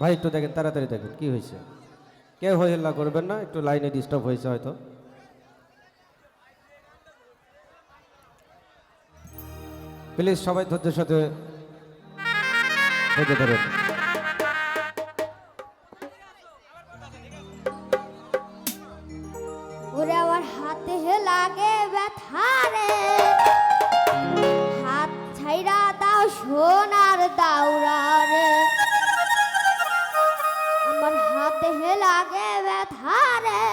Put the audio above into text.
ভাই, একটু দেখেন, তাড়াতাড়ি দেখেন, কি হয়েছে? কেউ হই হল্লা করবেন না, একটু লাইনে ডিস্টার্ব হয়েছে হয়তো। প্লিজ সবাই ধৈর্যের সাথে ধৈর্য ধরেন। ওরে হাতে লাগে হাত ছাইরা দাও সোনার দাউরা লাগে ব্যথা রে